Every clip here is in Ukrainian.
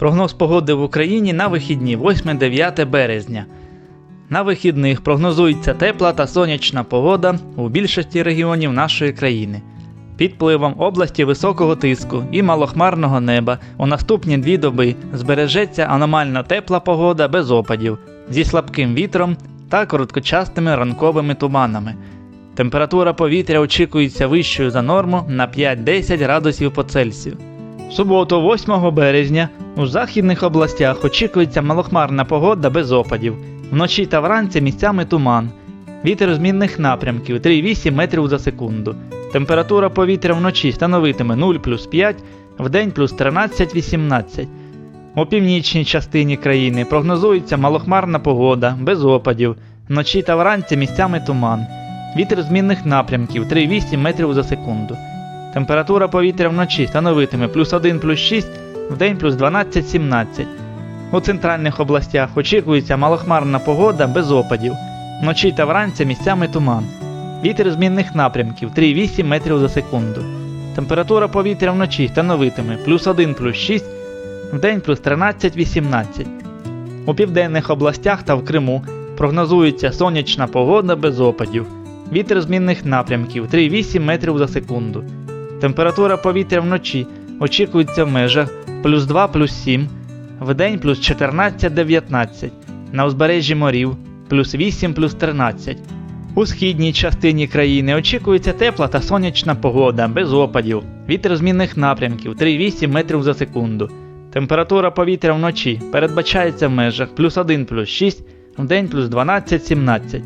Прогноз погоди в Україні на вихідні 8-9 березня. На вихідних прогнозується тепла та сонячна погода у більшості регіонів нашої країни. Під впливом області високого тиску і малохмарного неба у наступні дві доби збережеться аномально тепла погода без опадів зі слабким вітром та короткочастими ранковими туманами. Температура повітря очікується вищою за норму на 5-10 градусів по Цельсію. В суботу, 8 березня, у західних областях очікується малохмарна погода без опадів. Вночі та вранці місцями туман. Вітер змінних напрямків 3,8 метрів за секунду. Температура повітря вночі становитиме 0 плюс 5, вдень плюс 13-18. У північній частині країни прогнозується малохмарна погода, без опадів. Вночі та вранці місцями туман. Вітер змінних напрямків 3,8 метрів за секунду. Температура повітря вночі становитиме плюс 1 плюс 6, вдень плюс 12-17. У центральних областях очікується малохмарна погода без опадів. Вночі та вранці місцями туман. Вітер змінних напрямків 3,8 метрів за секунду. Температура повітря вночі становитиме плюс 1 плюс 6, вдень плюс 13-18. У південних областях та в Криму прогнозується сонячна погода без опадів. Вітер змінних напрямків 3,8 метрів за секунду. Температура повітря вночі очікується в межах плюс 2 плюс 7, вдень плюс 14-19, на узбережжі морів плюс 8 плюс 13. У східній частині країни очікується тепла та сонячна погода без опадів. Вітер змінних напрямків 3,8 метрів за секунду. Температура повітря вночі передбачається в межах плюс 1 плюс 6, вдень плюс 12-17.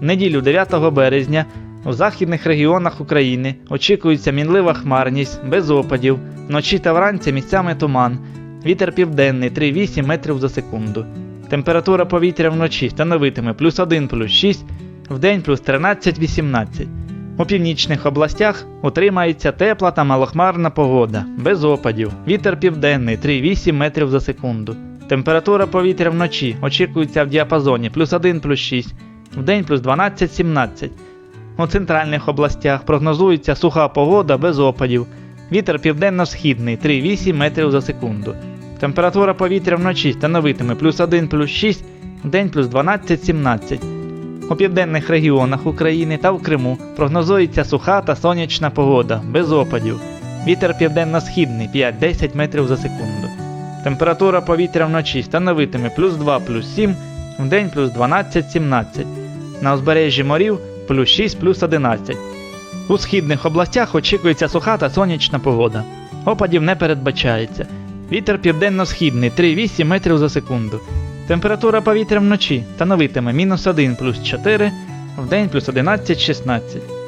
В неділю 9 березня у західних регіонах України очікується мінлива хмарність без опадів, вночі та вранці місцями туман, вітер південний 3,8 метрів за секунду. Температура повітря вночі становитиме плюс 1 плюс 6, вдень плюс 13-18. У північних областях утримається тепла та малохмарна погода, без опадів, вітер південний 3,8 метрів за секунду. Температура повітря вночі очікується в діапазоні плюс 1 плюс 6, вдень плюс 12-17. У центральних областях прогнозується суха погода без опадів. Вітер південно-східний 3,8 метрів за секунду. Температура повітря вночі становитиме плюс 1 плюс 6, вдень плюс 12-17. У південних регіонах України та в Криму прогнозується суха та сонячна погода без опадів. Вітер південно-східний 5-10 метрів за секунду. Температура повітря вночі становитиме плюс 2 плюс 7, вдень плюс 12-17. На узбережжі морів плюс 6 плюс 11. У східних областях очікується суха та сонячна погода. Опадів не передбачається. Вітер південно-східний 3,8 метрів за секунду. Температура повітря вночі становитиме мінус 1 плюс 4, вдень плюс 11-16.